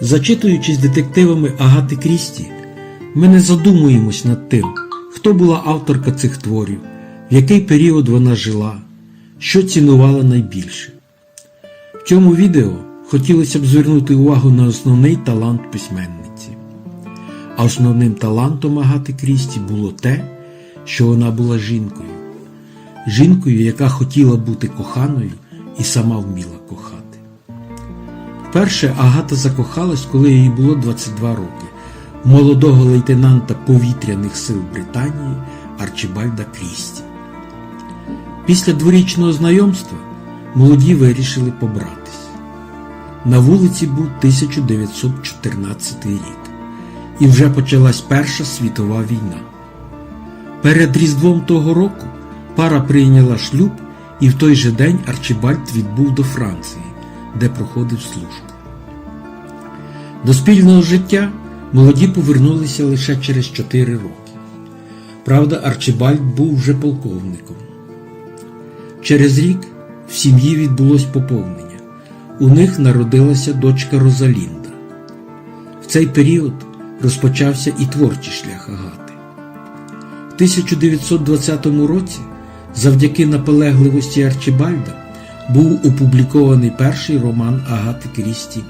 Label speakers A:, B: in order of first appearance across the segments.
A: Зачитуючись детективами Агати Крісті, ми не задумуємось над тим, хто була авторка цих творів, в який період вона жила, що цінувала найбільше. В цьому відео хотілося б звернути увагу на основний талант письменниці. А основним талантом Агати Крісті було те, що вона була жінкою. Жінкою, яка хотіла бути коханою і сама вміла кохати. Вперше Агата закохалась, коли їй було 22 роки, молодого лейтенанта повітряних сил Британії Арчибальда Крісті. Після дворічного знайомства молоді вирішили побратись. На вулиці був 1914 рік, і вже почалась Перша світова війна. Перед Різдвом того року пара прийняла шлюб, і в той же день Арчибальд відбув до Франції, де проходив службу. До спільного життя молоді повернулися лише через 4 роки. Правда, Арчибальд був вже полковником. Через рік в сім'ї відбулось поповнення. У них народилася дочка Розалінда. В цей період розпочався і творчий шлях Агати. В 1920 році, завдяки наполегливості Арчибальда, був опублікований перший роман Агати Крісті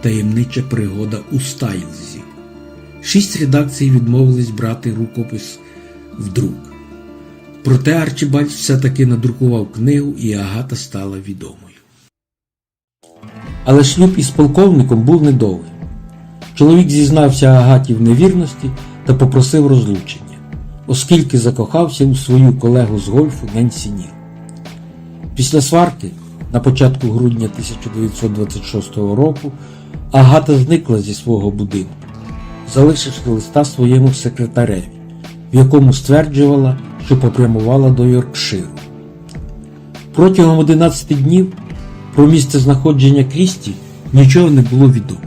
A: Таємнича пригода у Стайлзі. Шість редакцій відмовились брати рукопис в друк. Проте Арчибальд все-таки надрукував книгу, і Агата стала відомою. Але шлюб із полковником був недовгим. Чоловік зізнався Агаті в невірності та попросив розлучення, оскільки закохався у свою колегу з гольфу Ненсі Ніл. Після сварки, на початку грудня 1926 року, Агата зникла зі свого будинку, залишивши листа своєму секретареві, в якому стверджувала, що попрямувала до Йоркширу. Протягом 11 днів про місце знаходження Крісті нічого не було відомо.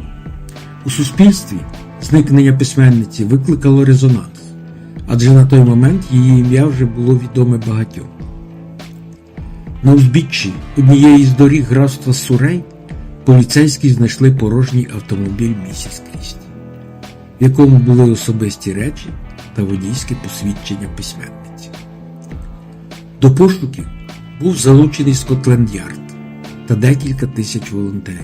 A: У суспільстві зникнення письменниці викликало резонанс, адже на той момент її ім'я вже було відоме багатьом. На узбіччі однієї з доріг графства Сурей поліцейські знайшли порожній автомобіль місіс Крісті, в якому були особисті речі та водійське посвідчення письменниці. До пошуків був залучений Скотленд-Ярд та декілька тисяч волонтерів.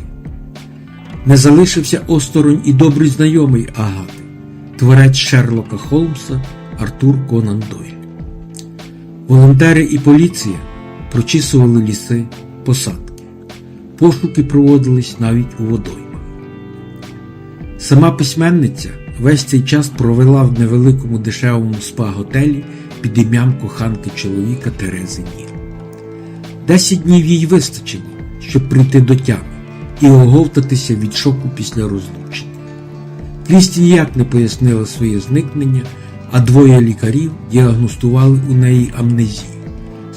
A: Не залишився осторонь і добрий знайомий Агати, творець Шерлока Холмса Артур Конан Дойль. Волонтери і поліція прочісували ліси, посадки. Пошуки проводились навіть у водоймах. Сама письменниця весь цей час провела в невеликому дешевому спа-готелі під ім'ям коханки чоловіка Терези Ніл. Десять днів їй вистачило, щоб прийти до тями і оговтатися від шоку після розлучення. Крісті ніяк не пояснила своє зникнення, а двоє лікарів діагностували у неї амнезію,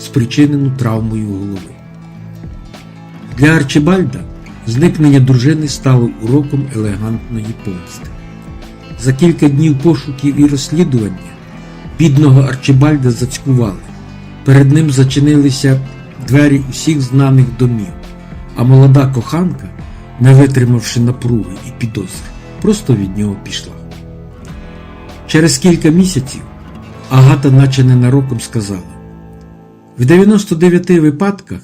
A: спричинену травмою голови. Для Арчибальда зникнення дружини стало уроком елегантної помсти. За кілька днів пошуків і розслідування бідного Арчибальда зацькували. Перед ним зачинилися двері усіх знаних домів, а молода коханка, не витримавши напруги і підозри, просто від нього пішла. Через кілька місяців Агата, наче ненароком, сказала: в 99 випадках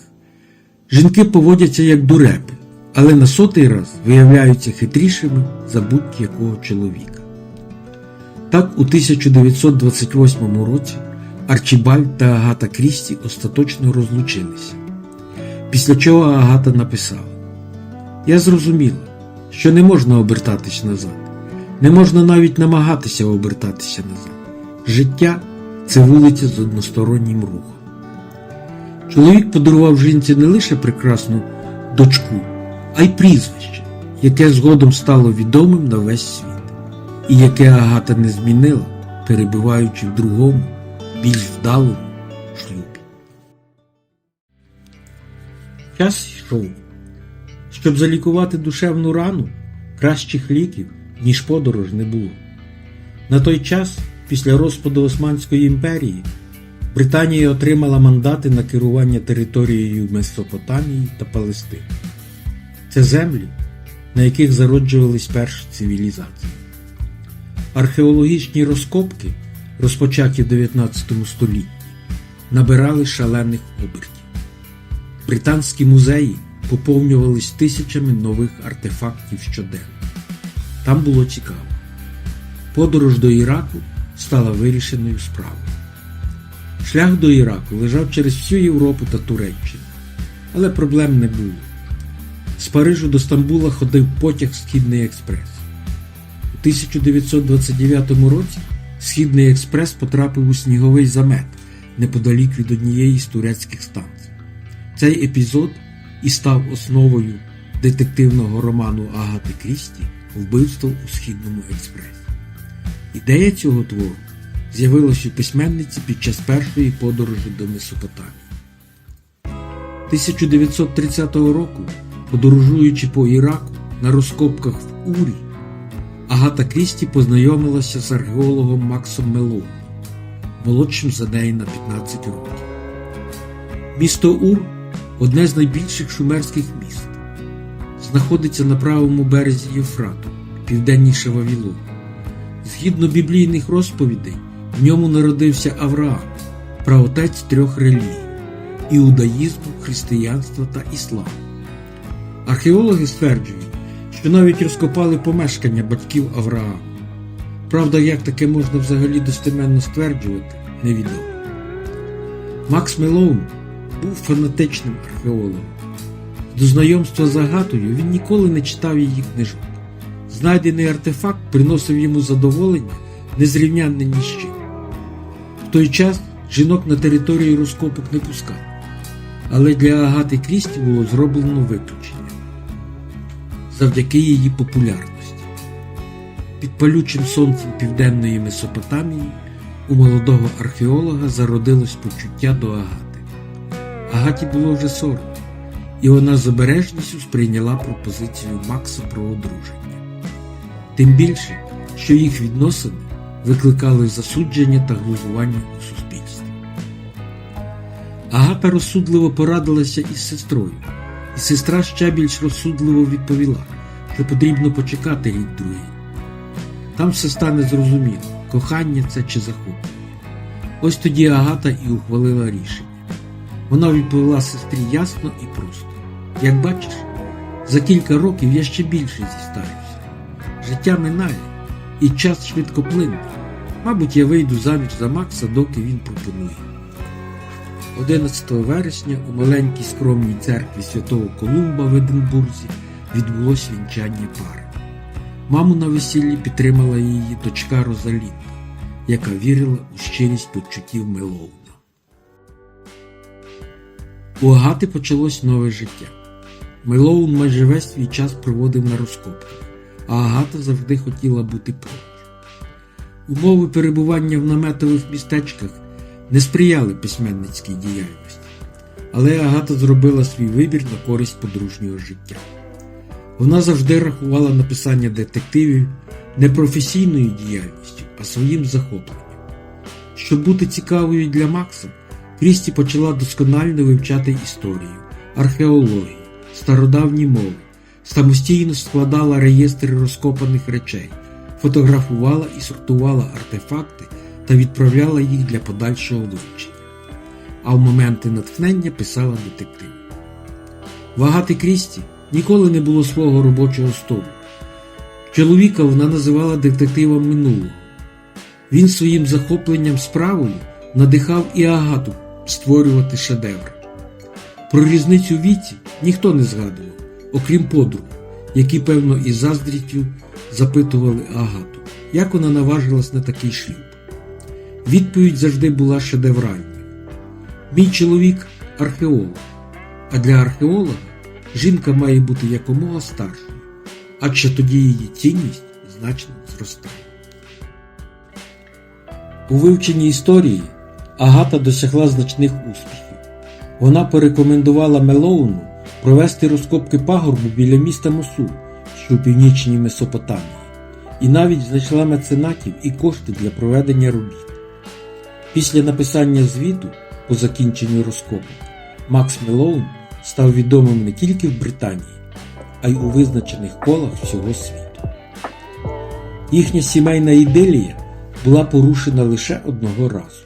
A: жінки поводяться як дурепи, але на сотий раз виявляються хитрішими за будь-якого чоловіка. Так, у 1928 році Арчібальд та Агата Крісті остаточно розлучилися. Після чого Агата написала: Я зрозуміла, що не можна обертатись назад, не можна навіть намагатися обертатися назад. Життя це вулиця з одностороннім рухом. Чоловік подарував жінці не лише прекрасну дочку, а й прізвище, яке згодом стало відомим на весь світ, і яке Агата не змінила, перебуваючи в другому, більш вдалому шлюбі. Час йшов. Щоб залікувати душевну рану, кращих ліків, ніж подорож, не було. На той час, після розпаду Османської імперії, Британія отримала мандати на керування територією Месопотамії та Палестини. Це землі, на яких зароджувались перші цивілізації. Археологічні розкопки, розпочаті в 19 столітті, набирали шалених обертів. Британські музеї поповнювались тисячами нових артефактів щоденно. Там було цікаво. Подорож до Іраку стала вирішеною справою. Шлях до Іраку лежав через всю Європу та Туреччину, але проблем не було. З Парижу до Стамбула ходив потяг Східний експрес. У 1929 році Східний експрес потрапив у сніговий замет неподалік від однієї з турецьких станцій. Цей епізод і став основою детективного роману Агати Крісті Вбивство у Східному експресі. Ідея цього твору з'явилася у письменниці під час першої подорожі до Месопотамії. 1930 року, подорожуючи по Іраку на розкопках в Урі, Агата Крісті познайомилася з археологом Максом Мелоном, молодшим за неї на 15 років. Місто Ур одне з найбільших шумерських міст. Знаходиться на правому березі Євфрату, південніше Вавілону. Згідно біблійних розповідей, в ньому народився Авраам, праотець трьох релігій іудаїзму, християнства та ісламу. Археологи стверджують, що навіть розкопали помешкання батьків Авраама. Правда, як таке можна взагалі достеменно стверджувати, невідомо. Макс Мелоун був фанатичним археологом. До знайомства з Агатою він ніколи не читав її книжок. Знайдений артефакт приносив йому задоволення незрівнянне ні. Той час жінок на території розкопок не пускали, але для Агати Крісті було зроблено виключення завдяки її популярності. Під палючим сонцем південної Месопотамії у молодого археолога зародилось почуття до Агати. Агаті було вже 40, і вона з обережністю сприйняла пропозицію Макса про одруження. Тим більше, що їх відносини викликали засудження та глузування у суспільстві. Агата розсудливо порадилася із сестрою, і сестра ще більш розсудливо відповіла, що потрібно почекати рік другий. Там все стане зрозуміло, кохання це чи захоплення. Ось тоді Агата і ухвалила рішення. Вона відповіла сестрі ясно і просто. Як бачиш, за кілька років я ще більше зістаюся. Життя минає, і час швидко плине. Мабуть, я вийду заміж за Макса, доки він пропонує. 11 вересня у маленькій скромній церкві святого Колумба в Единбурзі відбулось вінчання пари. Маму на весіллі підтримала її дочка Розалінда, яка вірила у щирість почуттів Мелоуна. У Агати почалось нове життя. Мелоун майже весь свій час проводив на розкопках, а Агата завжди хотіла бути поруч. Умови перебування в наметових містечках не сприяли письменницькій діяльності, але Агата зробила свій вибір на користь подружнього життя. Вона завжди рахувала написання детективів не професійною діяльністю, а своїм захопленням. Щоб бути цікавою для Макса, Крісті почала досконально вивчати історію, археологію, стародавні мови, самостійно складала реєстри розкопаних речей, фотографувала і сортувала артефакти та відправляла їх для подальшого вивчення. А в моменти натхнення писала детективи. Вагати Крісті ніколи не було свого робочого столу. Чоловіка вона називала детективом минулого. Він своїм захопленням справою надихав і агату створювати шедеври. Про різницю віці ніхто не згадував, окрім подруг, які, певно, із заздрістю запитували агату, як вона наважилась на такий шлюб. Відповідь завжди була шедевральною. Мій чоловік археолог, а для археолога жінка має бути якомога старшою, адже тоді її цінність значно зростає. У вивченні історії Агата досягла значних успіхів. Вона порекомендувала Мелоуну провести розкопки пагорбу біля міста Мосул, що у північній Месопотамії, і навіть знайшла меценатів і кошти для проведення робіт. Після написання звіту по закінченню розкопок Макс Мелоун став відомим не тільки в Британії, а й у визначених колах всього світу. Їхня сімейна ідилія була порушена лише одного разу.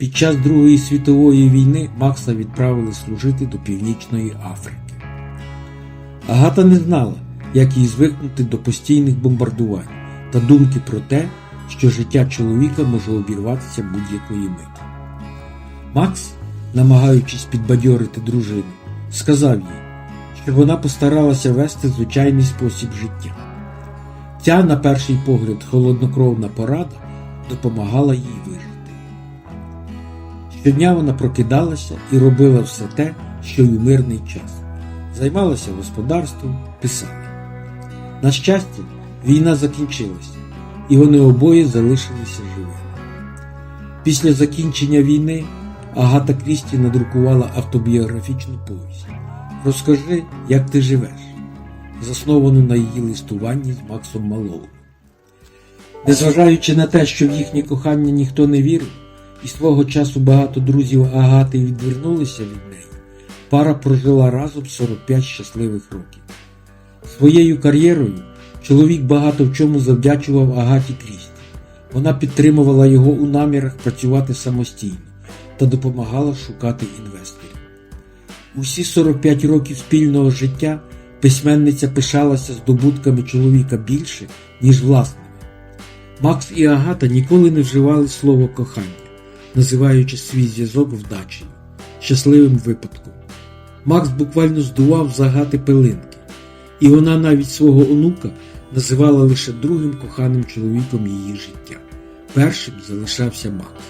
A: Під час Другої світової війни Макса відправили служити до Північної Африки. Агата не знала, як їй звикнути до постійних бомбардувань та думки про те, що життя чоловіка може обірватися будь-якої миті. Макс, намагаючись підбадьорити дружину, сказав їй, що вона постаралася вести звичайний спосіб життя. Ця, на перший погляд, холоднокровна порада допомагала їй вижити. Щодня вона прокидалася і робила все те, що й у мирний час. Займалася господарством, писала. На щастя, війна закінчилася, і вони обоє залишилися живими. Після закінчення війни Агата Крісті надрукувала автобіографічну повість Розкажи, як ти живеш, засновану на її листуванні з Максом Малоу. Незважаючи на те, що в їхнє кохання ніхто не вірив, і свого часу багато друзів Агати відвернулися від неї, пара прожила разом 45 щасливих років. Своєю кар'єрою чоловік багато в чому завдячував Агаті Крісті. Вона підтримувала його у намірах працювати самостійно та допомагала шукати інвесторів. Усі 45 років спільного життя письменниця пишалася здобутками чоловіка більше, ніж власними. Макс і Агата ніколи не вживали слово кохання, називаючи свій зв'язок вдачею, щасливим випадком. Макс буквально здував з Агати пилинки, і вона навіть свого онука називала лише другим коханим чоловіком її життя. Першим залишався Макс.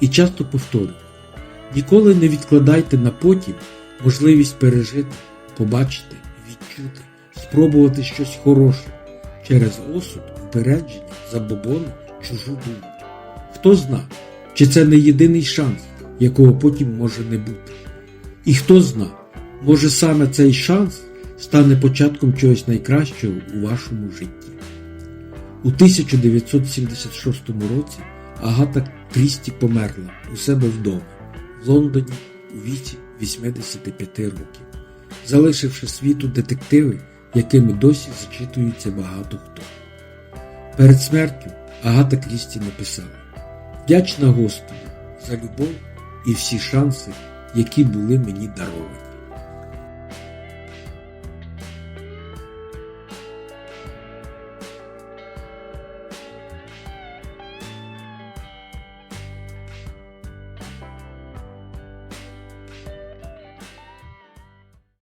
A: І часто повторював: ніколи не відкладайте на потім можливість пережити, побачити, відчути, спробувати щось хороше через осуд, упередження, забобони, чужу думку. Хто зна, чи це не єдиний шанс, якого потім може не бути. І хто зна, може саме цей шанс стане початком чогось найкращого у вашому житті. У 1976 році Агата Крісті померла у себе вдома в Лондоні у віці 85 років, залишивши світу детективи, якими досі зачитується багато хто. Перед смертю Агата Крісті написала Вдячна Господу за любов і всі шанси, які були мені даровані.